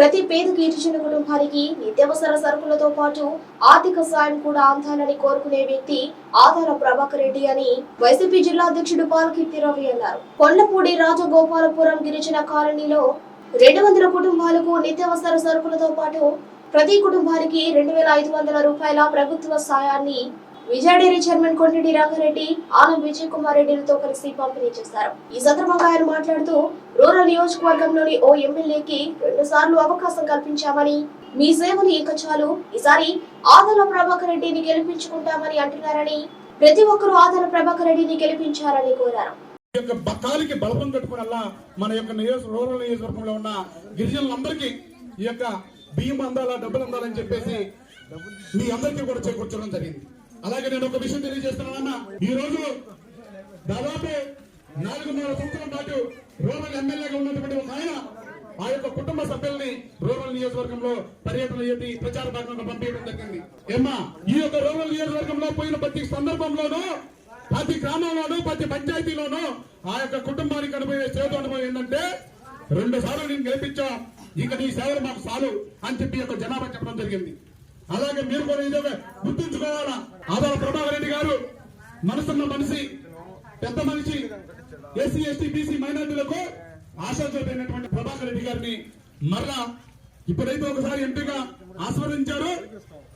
ప్రతి పేద గిరిజన కుటుంబానికి నిత్యావసర సరుకులతో పాటు ఆర్థిక సాయం కూడా అందాలని కోరుకునే వ్యక్తి ఆదాల ప్రభాకర్ రెడ్డి అని వైసీపీ జిల్లా అధ్యక్షుడు పాలకీర్తి రవి అన్నారు. కొండపూడి రాజగోపాలపురం గిరిజన కాలనీలో రెండు వందల కుటుంబాలకు నిత్యావసర సరుకులతో పాటు ప్రతి కుటుంబానికి రెండు వేల ఐదు వందల రూపాయల ప్రభుత్వ సాయాన్ని విజయ చైర్మన్ కొండరెడ్డి రంగారెడ్డి ఆనం విజయ్ కుమార్ రెడ్డిలతో కలిసి పంపిణీ చేశారు. ఈ సందర్భంగా ఆయన మాట్లాడుతూ రూరల్ నియోజకవర్గంలోని ఓ ఎమ్మెల్యేకి రెండు సార్లు అవకాశం కల్పించామని మీ సేవలు ఇక చాలు ఈసారి ఆదల ప్రభాకర్ రెడ్డిని గెలిపించుకుంటామని అంటున్నారని ప్రతి ఒక్కరూ ఆదల ప్రభాకర్ రెడ్డిని గెలిపించారని కోరారు. ఈ యొక్క బకాలికి బలపం కట్టుకునల్లా మన యొక్క నియోజక రూరల్ నియోజకవర్గంలో ఉన్న గిరిజనులందరికీ ఈ యొక్క బియ్యం అందాలా డబ్బులు అందాలని చెప్పేసి మీ అందరికీ కూడా చేకూర్చడం జరిగింది. అలాగే నేను ఒక విషయం తెలియజేస్తున్నానన్నా ఈ రోజు దాదాపు నాలుగున్నర సంవత్సరం పాటు రూరల్ ఎమ్మెల్యేగా ఉన్నటువంటి ఒక ఆయన ఆ యొక్క కుటుంబ సభ్యుల్ని రూరల్ నియోజకవర్గంలో పర్యటన చేసి ప్రచార భాగంగా పంపించడం జరిగింది. ఏమ్మా ఈ యొక్క రూరల్ నియోజకవర్గంలో పోయిన ప్రతి సందర్భంలోనూ ప్రతి గ్రామంలోనూ ప్రతి పంచాయతీలోనూ ఆ యొక్క కుటుంబానికి అనుభవే చేదు అనుభవం ఏంటంటే రెండు సార్లు నేను గెలిపించాం ఇక నీ సేవలు మాకు చాలు అని చెప్పి యొక్క జనాభా చెప్పడం జరిగింది. అలాగే మీరు కూడా ఇదే గుర్తుంచుకోవాలా? ఆదాల ప్రభాకర్ రెడ్డి గారు మనసున్న మనిషి పెద్ద మనిషి ఎస్సీ ఎస్టీ బీసీ మైనార్టీలకు ఆశాజ్యోతైనటువంటి ప్రభాకర్ రెడ్డి గారిని మరలా ఇప్పుడైతే ఒకసారి ఎంపీగా ఆస్వాదించారు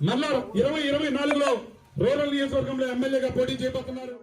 మరలా ఇరవై ఇరవై నాలుగులో రూరల్ నియోజకవర్గంలో ఎమ్మెల్యేగా పోటీ చేపడుతున్నారు